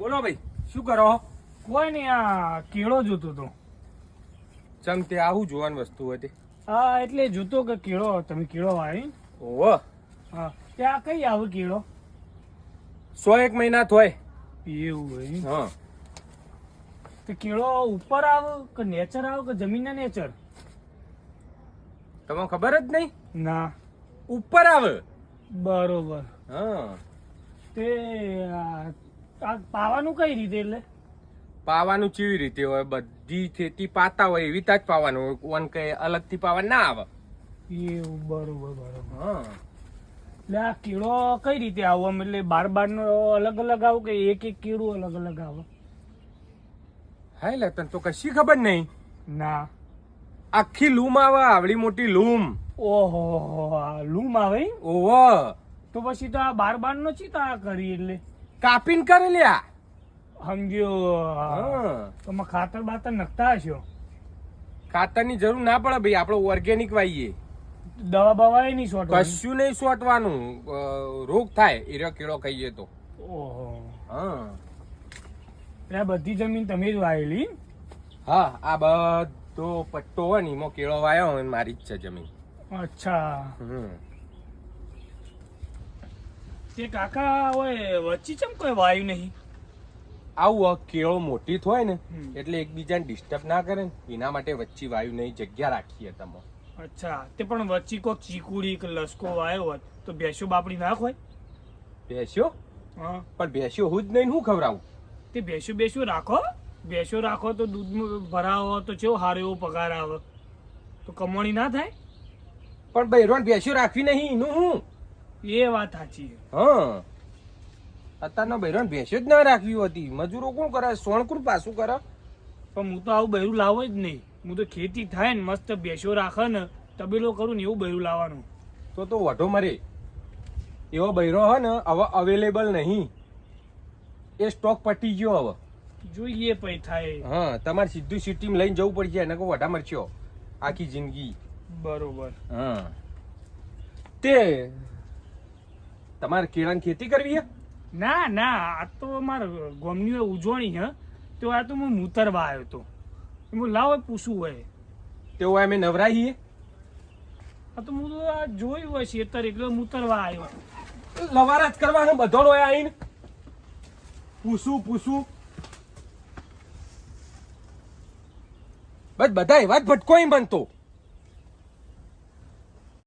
બોલો ભાઈ શું કરો કોઈ નહીં આ કેળો જોતો તો ચમ તે આવું જોવાની વસ્તુ હતી? હા એટલે જોતો કે કેળો તમે કેળો વાવી ઓહો. હા ત્યાં કઈ આવે કેળો? સો એક મહિના થોય. એવું હોય. હા. તો કેળો ઉપર આવે કે નેચર આવે કે જમીનના નેચર? તમને ખબર જ નહીં? ના. ઉપર આવે. બરોબર. હા. તે આ આ પાવાનું કઈ રીતે એટલે? પાવાનું કેવી રીતે હોય બધી ખેતી પાતા હોય એવી જ પાવાનું હોય. કોણ કઈ અલગથી પાવા ના આવે. એવું બરોબર બરોબર. હા. એટલે આ કેળો કઈ રીતે આવો આમ? એટલે બાર બાર નો અલગ અલગ આવું કે એક એક કેળું અલગ અલગ આવે? હા એટલે તને તો કશી ખબર નહીં. ના. આખી લૂમ આવે આવડી મોટી લૂમ. ઓહો લૂમ આવે? ઓહો. તો પછી તો આ બાર બાર નો ચીતા કરી એટલે. કાપીને કરી લ્યા. સમજ્યો હા. તમે ખાતર બાતર નખતા હશો? ખાતરની જરૂર ના પડે ભાઈ આપણે ઓર્ગેનિક વાઈએ. દવા બવા નહીં છોટો કશું નહીં સોટવાનું. રોગ થાય એરો કેળો ખાઈએ તો. ઓહો. હા. બધી જમીન તમે જ વાયેલી? હા આ બધો પટ્ટો હોય ને એમાં કેળો વાયો મારી જ છે જમીન. અચ્છા. હમ. તે કાકા હોય વચ્ચે ચમ કોઈ વાયુ નહીં? આવું કેળો મોટી થાય ને એટલે એકબીજાને ડિસ્ટર્બ ના કરે ને એના માટે વચ્ચે વાયુ નહીં જગ્યા રાખીએ તમે. અચ્છા તે પણ વચ્ચે કોક ચીકુડી કે લસકો વાયો હોત તો ભેંસો બાપડી નાખ હોય બેસ્યો હા. પણ ભેંસો હું જ નહીં હું ખવડાવું? તે ભેંસો બેસો રાખો. ભેંસો રાખો તો દૂધ ભરાવો તો ચેવો સારો એવો પગાર આવે? તો કમાણી ના થાય? પણ બૈરોન ભેંસો રાખવી નહીં એનું હું? એ વાત સાચી. હા. અત્યારનો બૈરણ ભેંસ્યો જ ના રાખવી હતી. મજૂરો કોણ કરે? સોણકુર પાછું કરે? પણ હું તો આવું બૈરું લાવો જ નહીં. હું તો ખેતી થાય ને મસ્ત ભેંસો રાખે ને તબેલો કરું ને એવું બૈરું લાવવાનું. તો તો વઢો મરે. એવો બૈરો હોય ને હવે અવેલેબલ નહીં. એ સ્ટોક પટી ગયો હવે. જોઈએ પૈ થાય. હા તમારે સીધું સિટીમ લઈને જવું પડશે એને કહો વઢા મરચ્યો આખી જિંદગી. બરોબર. હા. તે તમારે કેળાની ખેતી કરવી હે ના ના આ તો મારે ગોમની ઉજવણી હે તો આ તો હું મૂતરવા આવ્યો તો હું લાવો પૂછવું હોય. તેઓ અમે નવરાઈએ? આ તો હું આ જોયું હોય શેતર એટલે મૂતરવા આવ્યો. લવારા જ કરવાનો બધો હોય આવીને. પૂછું પૂછું. બસ બધા એવા જ ભટકો બનતો.